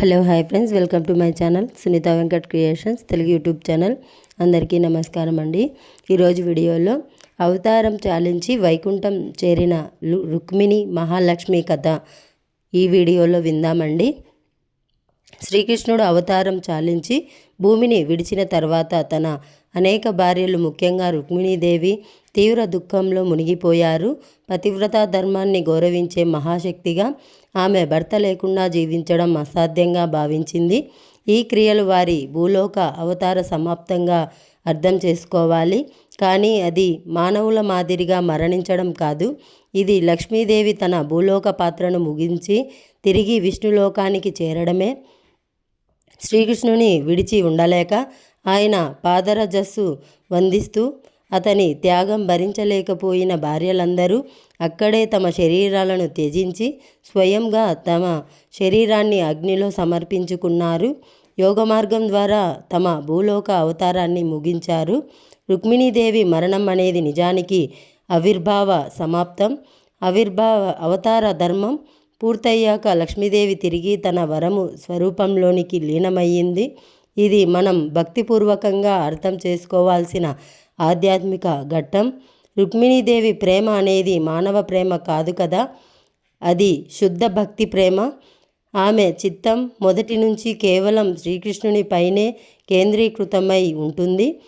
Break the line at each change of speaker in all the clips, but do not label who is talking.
Hello hi friends. Welcome to my channel Sunitha Venkat creations Telugu YouTube channel. అందరికీ నమస్కారం అండి. ఈరోజు వీడియోలో అవతారం చాలించి వైకుంఠం చేరిన రుక్మిణి మహాలక్ష్మి కథ ఈ వీడియోలో విందామండి. శ్రీకృష్ణుడు అవతారం చాలించి భూమిని విడిచిన తర్వాత తన అనేక భార్యలు ముఖ్యంగా రుక్మిణీదేవి తీవ్ర దుఃఖంలో మునిగిపోయారు. పతివ్రత ధర్మాన్ని గౌరవించే మహాశక్తిగా ఆమె భర్త లేకుండా జీవించడం అసాధ్యంగా భావించింది. ఈ క్రియలు వారి భూలోక అవతార సమాప్తంగా అర్థం చేసుకోవాలి. కానీ అది మానవుల మాదిరిగా మరణించడం కాదు. ఇది లక్ష్మీదేవి తన భూలోక పాత్రను ముగించి తిరిగి విష్ణులోకానికి చేరడమే. శ్రీకృష్ణుని విడిచి ఉండలేక ఆయన పాదరజస్సు వందిస్తూ అతని త్యాగం భరించలేకపోయిన భార్యలందరూ అక్కడే తమ శరీరాలను త్యజించి స్వయంగా తమ శరీరాన్ని అగ్నిలో సమర్పించుకున్నారు. యోగ మార్గం ద్వారా తమ భూలోక అవతారాన్ని ముగించారు. రుక్మిణీదేవి మరణం అనేది నిజానికి ఆవిర్భావ సమాప్తం. ఆవిర్భావ అవతార ధర్మం పూర్తయ్యాక లక్ష్మీదేవి తిరిగి తన వరము స్వరూపంలోనికి లీనమయ్యింది. ఇది మనం భక్తిపూర్వకంగా అర్థం చేసుకోవాల్సిన ఆధ్యాత్మిక ఘట్టం. రుక్మిణీదేవి ప్రేమ అనేది మానవ ప్రేమ కాదు కదా? అది శుద్ధ భక్తి ప్రేమ. ఆమె చిత్తం మొదటి నుంచి కేవలం శ్రీకృష్ణుని పైనే కేంద్రీకృతమై ఉంటుంది.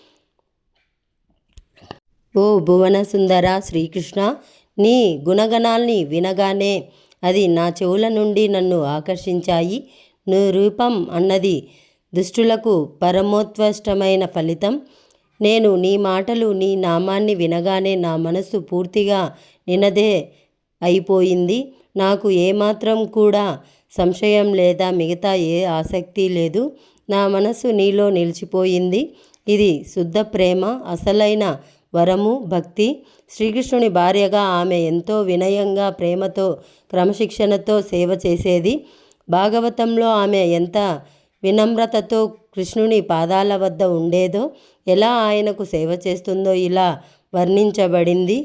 ఓ భువన సుందర శ్రీకృష్ణ నీ గుణగణాల్ని వినగానే అది నా చెవుల నుండి నన్ను ఆకర్షించాయి. నీ రూపం అన్నది దుష్టులకు పరమోత్వష్టమైన ఫలితం. నేను నీ మాటలు నీ నామాన్ని వినగానే నా మనసు పూర్తిగా నినదే అయిపోయింది. నాకు ఏమాత్రం కూడా సంశయం లేదా మిగతా ఏ ఆసక్తి లేదు. నా మనసు నీలో నిలిచిపోయింది. ఇది శుద్ధ ప్రేమ అసలైన వరము భక్తి. శ్రీకృష్ణుని భార్యగా ఆమె ఎంతో వినయంగా ప్రేమతో క్రమశిక్షణతో సేవ చేసేది. భాగవతంలో ఆమె ఎంత వినమ్రతతో కృష్ణుని పాదాల వద్ద ఉండేదో ఎలా ఆయనకు సేవ చేస్తుందో ఇలా వర్ణించబడింది.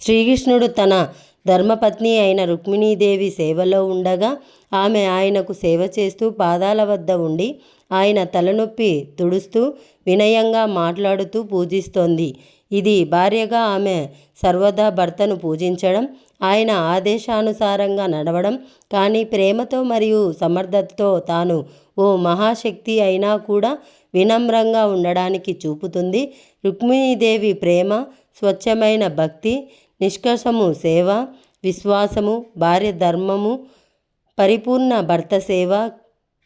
శ్రీకృష్ణుడు తన ధర్మపత్ని అయిన రుక్మిణీదేవి సేవలో ఉండగా ఆమె ఆయనకు సేవ చేస్తూ పాదాల వద్ద ఉండి ఆయన తలనొప్పి తుడుస్తూ వినయంగా మాట్లాడుతూ పూజిస్తోంది. ఇది భార్యగా ఆమె సర్వదా భర్తను పూజించడం ఆయన ఆదేశానుసారంగా నడవడం. కానీ ప్రేమతో మరియు సమర్థతతో తాను ఓ మహాశక్తి అయినా కూడా వినమ్రంగా ఉండడానికి చూపుతుంది. రుక్మిణీదేవి ప్రేమ స్వచ్ఛమైన భక్తి నిష్కర్షము సేవ విశ్వాసము భార్య ధర్మము పరిపూర్ణ భర్త సేవ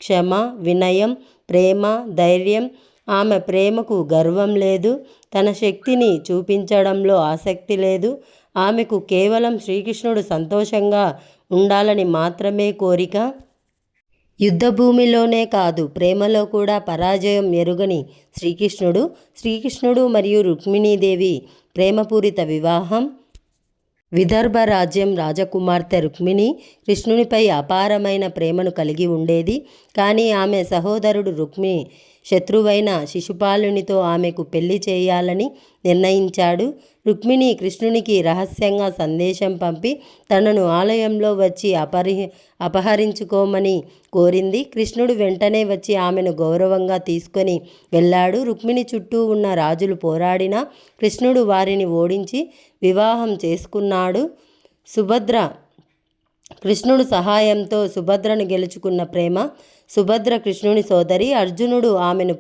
క్షమ వినయం ప్రేమ ధైర్యం ఆమె ప్రేమకు గర్వం లేదు తన శక్తిని చూపించడంలో ఆసక్తి లేదు. ఆమెకు కేవలం శ్రీకృష్ణుడు సంతోషంగా ఉండాలని మాత్రమే కోరిక. యుద్ధభూమిలోనే కాదు ప్రేమలో కూడా పరాజయం ఎరుగని శ్రీకృష్ణుడు శ్రీకృష్ణుడు మరియు రుక్మిణీదేవి ప్రేమపూరిత వివాహం. విదర్భ రాజ్యం రాజకుమార్తె రుక్మిణి కృష్ణునిపై అపారమైన ప్రేమను కలిగి ఉండేది. కానీ ఆమె సహోదరుడు రుక్మిణి శత్రువైన శిశుపాలునితో ఆమెకు పెళ్ళి చేయాలని నిర్ణయించాడు. రుక్మిణి కృష్ణునికి రహస్యంగా సందేశం పంపి తనను ఆలయంలో వచ్చి అపరి అపహరించుకోమని కోరింది. కృష్ణుడు వెంటనే వచ్చి ఆమెను గౌరవంగా తీసుకొని వెళ్ళాడు. రుక్మిణి చుట్టూ ఉన్న రాజులు పోరాడినా కృష్ణుడు వారిని ఓడించి వివాహం చేసుకున్నాడు. సుభద్ర కృష్ణుడు సహాయంతో సుభద్రను గెలుచుకున్న ప్రేమ సుభద్ర కృష్ణుని సోదరి అర్జునుడు ఆమెను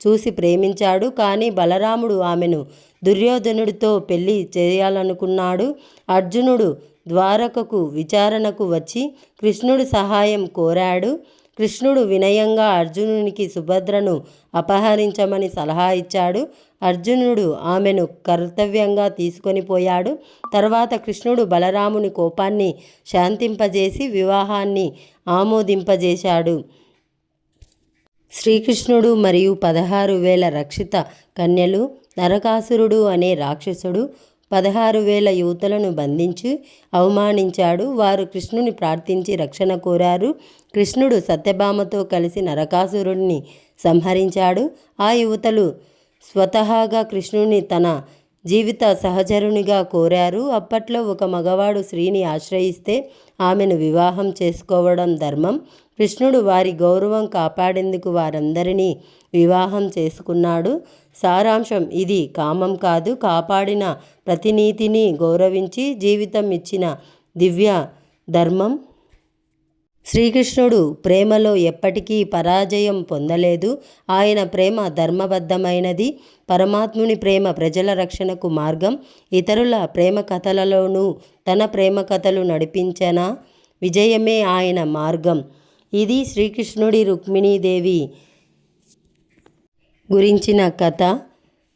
చూసి ప్రేమించాడు. కానీ బలరాముడు ఆమెను దుర్యోధనుడితో పెళ్ళి చేయాలనుకున్నాడు. అర్జునుడు ద్వారకకు విచారణకు వచ్చి కృష్ణుడి సహాయం కోరాడు. కృష్ణుడు వినయంగా అర్జునునికి సుభద్రను అపహరించమని సలహా ఇచ్చాడు. అర్జునుడు ఆమెను కర్తవ్యంగా తీసుకొని పోయాడు. తర్వాత కృష్ణుడు బలరాముని కోపాన్ని శాంతింపజేసి వివాహాన్ని ఆమోదింపజేశాడు. శ్రీకృష్ణుడు మరియు పదహారు వేల రక్షిత కన్యలు నరకాసురుడు అనే రాక్షసుడు పదహారు వేల యువతలను బంధించి అవమానించాడు. వారు కృష్ణుని ప్రార్థించి రక్షణ కోరారు. కృష్ణుడు సత్యభామతో కలిసి నరకాసురుడిని సంహరించాడు. ఆ యువతలు స్వతహాగా కృష్ణుని తన జీవిత సహచరునిగా కోరారు. అప్పట్లో ఒక మగవాడు స్త్రీని ఆశ్రయిస్తే ఆమెను వివాహం చేసుకోవడం ధర్మం. కృష్ణుడు వారి గౌరవం కాపాడేందుకు వారందరినీ వివాహం చేసుకున్నాడు. సారాంశం ఇది కామం కాదు. కాపాడిన ప్రతినీతిని గౌరవించి జీవితం ఇచ్చిన దివ్య ధర్మం. శ్రీకృష్ణుడు ప్రేమలో ఎప్పటికీ పరాజయం పొందలేదు. ఆయన ప్రేమ ధర్మబద్ధమైనది. పరమాత్ముని ప్రేమ ప్రజల రక్షణకు మార్గం. ఇతరుల ప్రేమ కథలలోనూ తన ప్రేమ కథలు నడిపించిన? విజయమే ఆయన మార్గం. ఇది శ్రీకృష్ణుడి రుక్మిణీదేవి గురించిన కథ.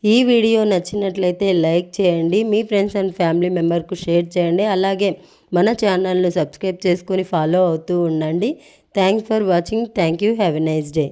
ఈ వీడియో నచ్చినట్లయితే లైక్ చేయండి మీ ఫ్రెండ్స్ అండ్ ఫ్యామిలీ మెంబర్కు షేర్ చేయండి అలాగే మన ఛానల్ను సబ్స్క్రైబ్ చేసుకొని ఫాలో అవుతూ ఉండండి. Thanks for watching. Thank you have a nice day.